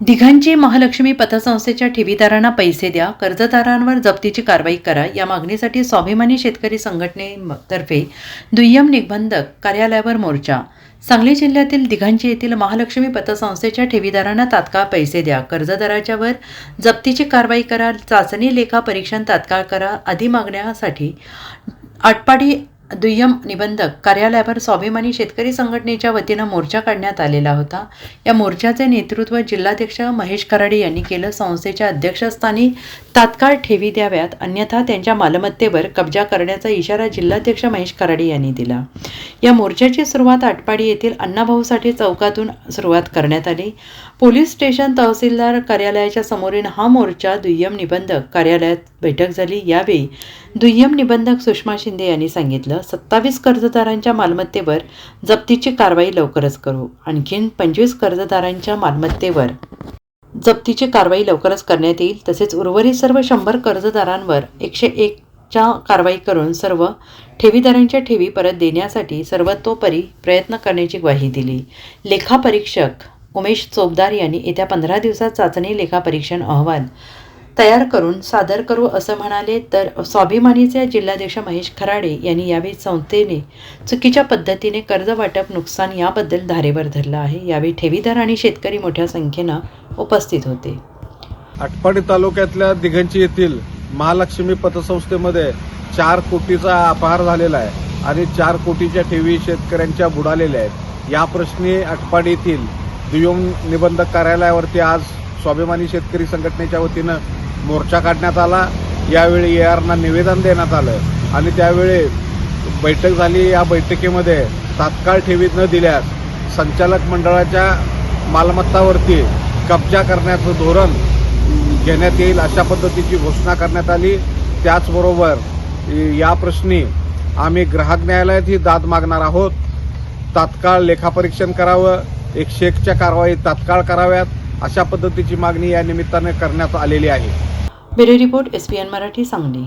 दिघांची महालक्ष्मी पतसंस्थेच्या ठेवीदारांना पैसे द्या कर्जदारांवर जप्तीची कारवाई करा या मागणीसाठी स्वाभिमानी शेतकरी संघटनेतर्फे दुय्यम निबंधक कार्यालयावर मोर्चा. सांगली जिल्ह्यातील दिघांची येथील महालक्ष्मी पतसंस्थेच्या ठेवीदारांना तात्काळ पैसे द्या कर्जदाराच्यावर जप्तीची कारवाई करा चाचणी लेखा परीक्षण तात्काळ करा आदी मागण्यासाठी आटपाडी दुय्यम निबंधक कार्यालयावर स्वाभिमानी शेतकरी संघटनेच्या वतीनं मोर्चा काढण्यात आलेला होता. या मोर्चाचे नेतृत्व जिल्हाध्यक्ष महेश कराडे यांनी केलं. संस्थेच्या अध्यक्षस्थानी तात्काळ ठेवी द्याव्यात. अन्यथा त्यांच्या मालमत्तेवर कब्जा करण्याचा इशारा जिल्हाध्यक्ष महेश कराडे यांनी दिला. या मोर्चाची सुरुवात आटपाडी येथील अण्णाभाऊसाठी चौकातून सुरुवात करण्यात आली. पोलीस स्टेशन तहसीलदार कार्यालयाच्या समोरील हा मोर्चा दुय्यम निबंधक कार्यालयात बैठक झाली. यावेळी दुय्यम निबंधक सुषमा शिंदे यांनी सांगितलं सत्तावीस कर्जदारांच्या मालमत्तेवर जप्तीची कारवाई लवकरच करू. आणखीन पंचवीस कर्जदारांच्या मालमत्तेवर जप्तीची कारवाई लवकरच करण्यात येईल. तसेच उर्वरित सर्व शंभर कर्जदारांवर एकशे एक च्या कारवाई करून सर्व ठेवीदारांच्या ठेवी परत देण्यासाठी सर्वतोपरी प्रयत्न करण्याची ग्वाही दिली. लेखापरीक्षक उमेश चोपदार यांनी येत्या पंधरा दिवसात चाचणी लेखापरीक्षण अहवाल तयार करून सादर करू असं म्हणाले तर स्वाभिमानीचे जिल्हाध्यक्ष महेश खराडे यांनी यावेळी संस्थेने चुकीच्या पद्धतीने कर्ज वाटप नुकसान याबद्दल धारेवर धरलं आहे. यावेळी ठेवीदार आणि शेतकरी मोठ्या संख्येनं उपस्थित होते. आटपाडी तालुक्यातल्या दिघंची येथील महालक्ष्मी पतसंस्थेमध्ये चार कोटीचा अपहार झालेला आहे आणि चार कोटीच्या ठेवी शेतकऱ्यांच्या बुडालेल्या आहेत. या प्रश्नी अटपाड येथील दुय्यम निबंधक कार्यालयावरती आज स्वाभिमानी शेतकरी संघटनेच्या वतीनं मोर्चा काढण्यात आला. यावेळी ए आरना निवेदन देण्यात आलं आणि त्यावेळी बैठक झाली. या बैठकीमध्ये तात्काळ ठेवीत न दिल्यास संचालक मंडळाच्या मालमत्तावरती कब्जा करण्याचं धोरण घेण्यात येईल अशा पद्धतीची घोषणा करण्यात आली. त्याचबरोबर या प्रश्नी आम्ही ग्राहक न्यायालयात ही दाद मागणार आहोत. तात्काळ लेखापरीक्षण करावं. एक एकच्या कारवाई तात्काळ कराव्यात. अशा पद्धतीची मागणी या निमित्ताने करण्यात आलेली आहे. Bureau report S Marathi Sangli.